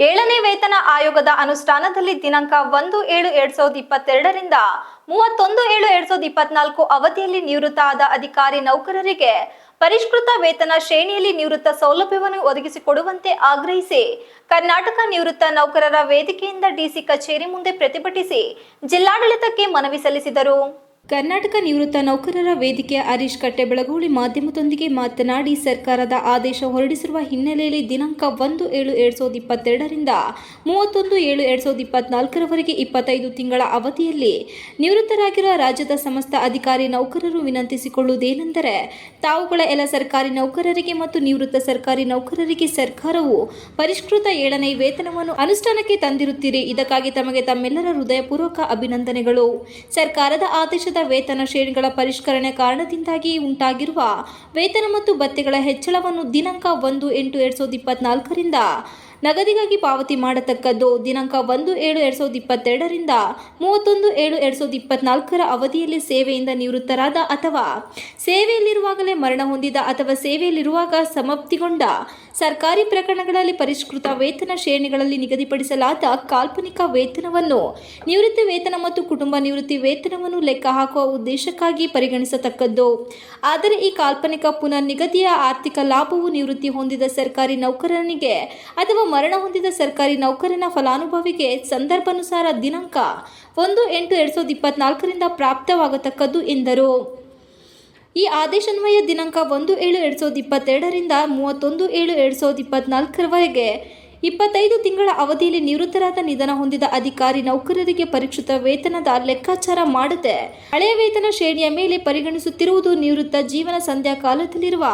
ಏಳನೇ ವೇತನ ಆಯೋಗದ ಅನುಷ್ಠಾನದಲ್ಲಿ ದಿನಾಂಕ ಒಂದು ಏಳು ಎರಡ್ ಸಾವಿರದ ಇಪ್ಪತ್ತೆರಡರಿಂದ ಮೂವತ್ತೊಂದು ಏಳು ಎರಡ್ ಸಾವಿರದ ಇಪ್ಪತ್ನಾಲ್ಕು ಅವಧಿಯಲ್ಲಿ ನಿವೃತ್ತ ಆದ ಅಧಿಕಾರಿ ನೌಕರರಿಗೆ ಪರಿಷ್ಕೃತ ವೇತನ ಶ್ರೇಣಿಯಲ್ಲಿ ನಿವೃತ್ತ ಸೌಲಭ್ಯವನ್ನು ಒದಗಿಸಿಕೊಡುವಂತೆ ಆಗ್ರಹಿಸಿ ಕರ್ನಾಟಕ ನಿವೃತ್ತ ನೌಕರರ ವೇದಿಕೆಯಿಂದ ಡಿಸಿ ಕಚೇರಿ ಮುಂದೆ ಪ್ರತಿಭಟಿಸಿ ಜಿಲ್ಲಾಡಳಿತಕ್ಕೆ ಮನವಿ ಸಲ್ಲಿಸಿದರು. ಕರ್ನಾಟಕ ನಿವೃತ್ತ ನೌಕರರ ವೇದಿಕೆ ಹರೀಶ್ ಕಟ್ಟೆ ಬೆಳಗೋಳಿ ಮಾಧ್ಯಮದೊಂದಿಗೆ ಮಾತನಾಡಿ ಸರ್ಕಾರದ ಆದೇಶ ಹೊರಡಿಸಿರುವ ಹಿನ್ನೆಲೆಯಲ್ಲಿ ದಿನಾಂಕ ಒಂದು ಏಳು ಎರಡ್ ಸಾವಿರದ ಇಪ್ಪತ್ತೆರಡರಿಂದ ಮೂವತ್ತೊಂದು ಏಳು ಎರಡ್ ಸಾವಿರದ ಇಪ್ಪತ್ನಾಲ್ಕರವರೆಗೆ ಇಪ್ಪತ್ತೈದು ತಿಂಗಳ ಅವಧಿಯಲ್ಲಿ ನಿವೃತ್ತರಾಗಿರುವ ರಾಜ್ಯದ ಸಮಸ್ತ ಅಧಿಕಾರಿ ನೌಕರರು ವಿನಂತಿಸಿಕೊಳ್ಳುವುದೇನೆಂದರೆ ತಾವುಗಳ ಎಲ್ಲ ಸರ್ಕಾರಿ ನೌಕರರಿಗೆ ಮತ್ತು ನಿವೃತ್ತ ಸರ್ಕಾರಿ ನೌಕರರಿಗೆ ಸರ್ಕಾರವು ಪರಿಷ್ಕೃತ ಏಳನೇ ವೇತನವನ್ನು ಅನುಷ್ಠಾನಕ್ಕೆ ತಂದಿರುತ್ತೀರಿ. ಇದಕ್ಕಾಗಿ ತಮಗೆ ತಮ್ಮೆಲ್ಲರ ಹೃದಯಪೂರ್ವಕ ಅಭಿನಂದನೆಗಳು. ಸರ್ಕಾರದ ಆದೇಶದ ವೇತನ ಶ್ರೇಣಿಗಳ ಪರಿಷ್ಕರಣೆ ಕಾರಣದಿಂದಾಗಿ ಉಂಟಾಗಿರುವ ವೇತನ ಮತ್ತು ಭತ್ಯೆಗಳ ಹೆಚ್ಚಳವನ್ನು ದಿನಾಂಕ ಒಂದು ಎಂಟು ಎರಡು ಸಾವಿರದ ಇಪ್ಪತ್ನಾಲ್ಕರಿಂದ ನಗದಿಗಾಗಿ ಪಾವತಿ ಮಾಡತಕ್ಕದ್ದು ದಿನಾಂಕ ಒಂದು ಏಳು ಎರಡ್ ಸಾವಿರದ ಇಪ್ಪತ್ತೆರಡರಿಂದ ಮೂವತ್ತೊಂದು ಏಳು ಎರಡು ಸಾವಿರದ ಇಪ್ಪತ್ನಾಲ್ಕರ ಅವಧಿಯಲ್ಲಿ ಸೇವೆಯಿಂದ ನಿವೃತ್ತರಾದ ಅಥವಾ ಸೇವೆಯಲ್ಲಿರುವಾಗಲೇ ಮರಣ ಹೊಂದಿದ ಅಥವಾ ಸೇವೆಯಲ್ಲಿರುವಾಗ ಸಮಾಪ್ತಿಗೊಂಡ ಸರ್ಕಾರಿ ಪ್ರಕರಣಗಳಲ್ಲಿ ಪರಿಷ್ಕೃತ ವೇತನ ಶ್ರೇಣಿಗಳಲ್ಲಿ ನಿಗದಿಪಡಿಸಲಾದ ಕಾಲ್ಪನಿಕ ವೇತನವನ್ನು ನಿವೃತ್ತಿ ವೇತನ ಮತ್ತು ಕುಟುಂಬ ನಿವೃತ್ತಿ ವೇತನವನ್ನು ಲೆಕ್ಕ ಹಾಕುವ ಉದ್ದೇಶಕ್ಕಾಗಿ ಪರಿಗಣಿಸತಕ್ಕದ್ದು. ಆದರೆ ಈ ಕಾಲ್ಪನಿಕ ಪುನರ್ ನಿಗದಿಯ ಆರ್ಥಿಕ ಲಾಭವು ನಿವೃತ್ತಿ ಹೊಂದಿದ ಸರ್ಕಾರಿ ನೌಕರನಿಗೆ ಅಥವಾ ಮರಣ ಹೊಂದಿದ ಸರ್ಕಾರಿ ನೌಕರನ ಫಲಾನುಭವಿಗೆ ಸಂದರ್ಭಾನುಸಾರ ದಿನಾಂಕ ಒಂದು ಎಂಟು ಎರಡು ಸಾವಿರದ ಇಪ್ಪತ್ನಾಲ್ಕರಿಂದ ಪ್ರಾಪ್ತವಾಗತಕ್ಕದ್ದು ಎಂದರು. ಈ ಆದೇಶನ್ವಯ ದಿನಾಂಕ ಒಂದು ಏಳು ಎರಡ್ ಸಾವಿರದ ಇಪ್ಪತ್ತೆರಡರಿಂದ ಮೂವತ್ತೊಂದು ಏಳು ಎರಡು ಸಾವಿರದ ಇಪ್ಪತ್ನಾಲ್ಕರವರೆಗೆ ಇಪ್ಪತ್ತೈದು ತಿಂಗಳ ಅವಧಿಯಲ್ಲಿ ನಿವೃತ್ತರಾದ ನಿಧನ ಹೊಂದಿದ ಅಧಿಕಾರಿ ನೌಕರರಿಗೆ ಪರಿಷ್ಕೃತ ವೇತನದ ಲೆಕ್ಕಾಚಾರ ಮಾಡದೆ ಹಳೆಯ ವೇತನ ಶ್ರೇಣಿಯ ಮೇಲೆ ಪರಿಗಣಿಸುತ್ತಿರುವುದು ನಿವೃತ್ತ ಜೀವನ ಸಂಧ್ಯಾ ಕಾಲದಲ್ಲಿರುವ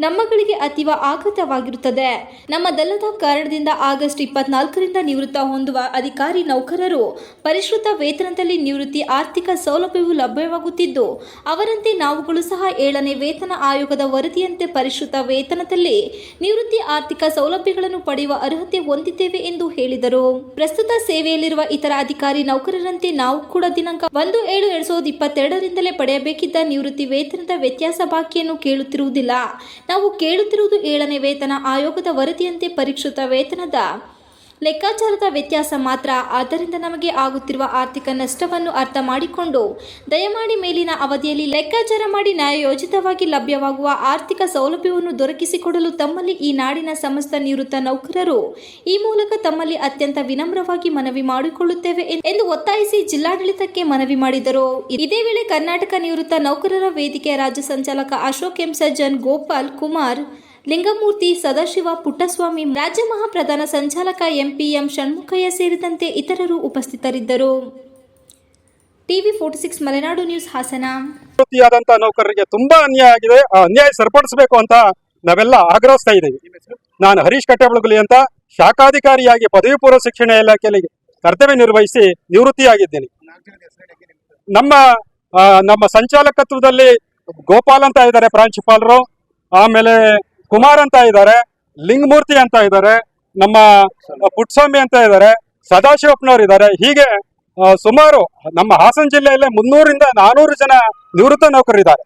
ನಮ್ಮಗಳಿಗೆ ಅತೀವ ಆಘಾತವಾಗಿರುತ್ತದೆ. ನಮ್ಮದಲ್ಲದ ಕಾರಣದಿಂದ ಆಗಸ್ಟ್ ಇಪ್ಪತ್ನಾಲ್ಕರಿಂದ ನಿವೃತ್ತ ಹೊಂದುವ ಅಧಿಕಾರಿ ನೌಕರರು ಪರಿಷ್ಕೃತ ವೇತನದಲ್ಲಿ ನಿವೃತ್ತಿ ಆರ್ಥಿಕ ಸೌಲಭ್ಯವು ಲಭ್ಯವಾಗುತ್ತಿದ್ದು, ಅವರಂತೆ ನಾವುಗಳು ಸಹ ಏಳನೇ ವೇತನ ಆಯೋಗದ ವರದಿಯಂತೆ ಪರಿಷ್ಕೃತ ವೇತನದಲ್ಲಿ ನಿವೃತ್ತಿ ಆರ್ಥಿಕ ಸೌಲಭ್ಯಗಳನ್ನು ಪಡೆಯುವ ಅರ್ಹತೆ ಹೊಂದಿದ್ದೇವೆ ಎಂದು ಹೇಳಿದರು. ಪ್ರಸ್ತುತ ಸೇವೆಯಲ್ಲಿರುವ ಇತರ ಅಧಿಕಾರಿ ನೌಕರರಂತೆ ನಾವು ಕೂಡ ದಿನಾಂಕ ಒಂದು ಏಳು ಎರಡ್ ಸಾವಿರದ ಇಪ್ಪತ್ತೆರಡರಿಂದಲೇ ಪಡೆಯಬೇಕಿದ್ದ ನಿವೃತ್ತಿ ವೇತನದ ವ್ಯತ್ಯಾಸ ಬಾಕಿಯನ್ನು ಕೇಳುತ್ತಿರುವುದಿಲ್ಲ. ನಾವು ಕೇಳುತ್ತಿರುವುದು ಏಳನೇ ವೇತನ ಆಯೋಗದ ವರದಿಯಂತೆ ಪರಿಷ್ಕೃತ ವೇತನದ ಲೆಕ್ಕಾಚಾರದ ವ್ಯತ್ಯಾಸ ಮಾತ್ರ. ಆದ್ದರಿಂದ ನಮಗೆ ಆಗುತ್ತಿರುವ ಆರ್ಥಿಕ ನಷ್ಟವನ್ನು ಅರ್ಥ ಮಾಡಿಕೊಂಡು ದಯಮಾಡಿ ಮೇಲಿನ ಅವಧಿಯಲ್ಲಿ ಲೆಕ್ಕಾಚಾರ ಮಾಡಿ ನ್ಯಾಯಯೋಜಿತವಾಗಿ ಲಭ್ಯವಾಗುವ ಆರ್ಥಿಕ ಸೌಲಭ್ಯವನ್ನು ದೊರಕಿಸಿಕೊಡಲು ತಮ್ಮಲ್ಲಿ ಈ ನಾಡಿನ ಸಮಸ್ತ ನಿವೃತ್ತ ನೌಕರರು ಈ ಮೂಲಕ ತಮ್ಮಲ್ಲಿ ಅತ್ಯಂತ ವಿನಮ್ರವಾಗಿ ಮನವಿ ಮಾಡಿಕೊಳ್ಳುತ್ತೇವೆ ಎಂದು ಒತ್ತಾಯಿಸಿ ಜಿಲ್ಲಾಡಳಿತಕ್ಕೆ ಮನವಿ ಮಾಡಿದರು. ಇದೇ ವೇಳೆ ಕರ್ನಾಟಕ ನಿವೃತ್ತ ನೌಕರರ ವೇದಿಕೆ ರಾಜ್ಯ ಸಂಚಾಲಕ ಅಶೋಕ್ ಎಂ ಸಜ್ಜನ್, ಗೋಪಾಲ್ ಕುಮಾರ್ ಲಿಂಗಮೂರ್ತಿ ಸದಾಶಿವ ಪುಟ್ಟಸ್ವಾಮಿ, ರಾಜ್ಯ ಮಹಾಪ್ರಧಾನ ಸಂಚಾಲಕ ಎಂಪಿಎಂ ಷಣ್ಮುಖಯ್ಯ ಸೇರಿದಂತೆ ಇತರರು ಉಪಸ್ಥಿತರಿದ್ದರು. TV forty six Malenadu news Hassan. ನೌಕರರಿಗೆ ತುಂಬಾ ಅನ್ಯಾಯ ಆಗಿದೆ. ಆ ಅನ್ಯಾಯ ಸರಿಪಡಿಸಬೇಕು ಅಂತ ನಾವೆಲ್ಲ ಆಗ್ರಹಿಸ್ತಾ ಇದ್ದೀವಿ. ನಾನು ಹರೀಶ್ ಕಟ್ಟೆಬಳಗುಲಿ ಅಂತ ಶಾಖಾಧಿಕಾರಿಯಾಗಿ ಪದವಿ ಪೂರ್ವ ಶಿಕ್ಷಣ ಇಲಾಖೆಯಲ್ಲಿ ಕರ್ತವ್ಯ ನಿರ್ವಹಿಸಿ ನಿವೃತ್ತಿಯಾಗಿದ್ದೇನೆ. ನಮ್ಮ ನಮ್ಮ ಸಂಚಾಲಕತ್ವದಲ್ಲಿ ಗೋಪಾಲ್ ಅಂತ ಇದ್ದಾರೆ ಪ್ರಾಂಶುಪಾಲರು. ಆಮೇಲೆ ಕುಮಾರ್ ಅಂತ ಇದ್ದಾರೆ, ಲಿಂಗಮೂರ್ತಿ ಅಂತ ಇದ್ದಾರೆ, ನಮ್ಮ ಪುಟ್ಸ್ವಾಮಿ ಅಂತ ಇದ್ದಾರೆ, ಸದಾಶಿವಪ್ಪನವ್ರು ಇದ್ದಾರೆ. ಹೀಗೆ ಸುಮಾರು ನಮ್ಮ ಹಾಸನ ಜಿಲ್ಲೆಯಲ್ಲೇ ಮುನ್ನೂರಿಂದ ನಾನೂರು ಜನ ನಿವೃತ್ತ ನೌಕರರಿದ್ದಾರೆ.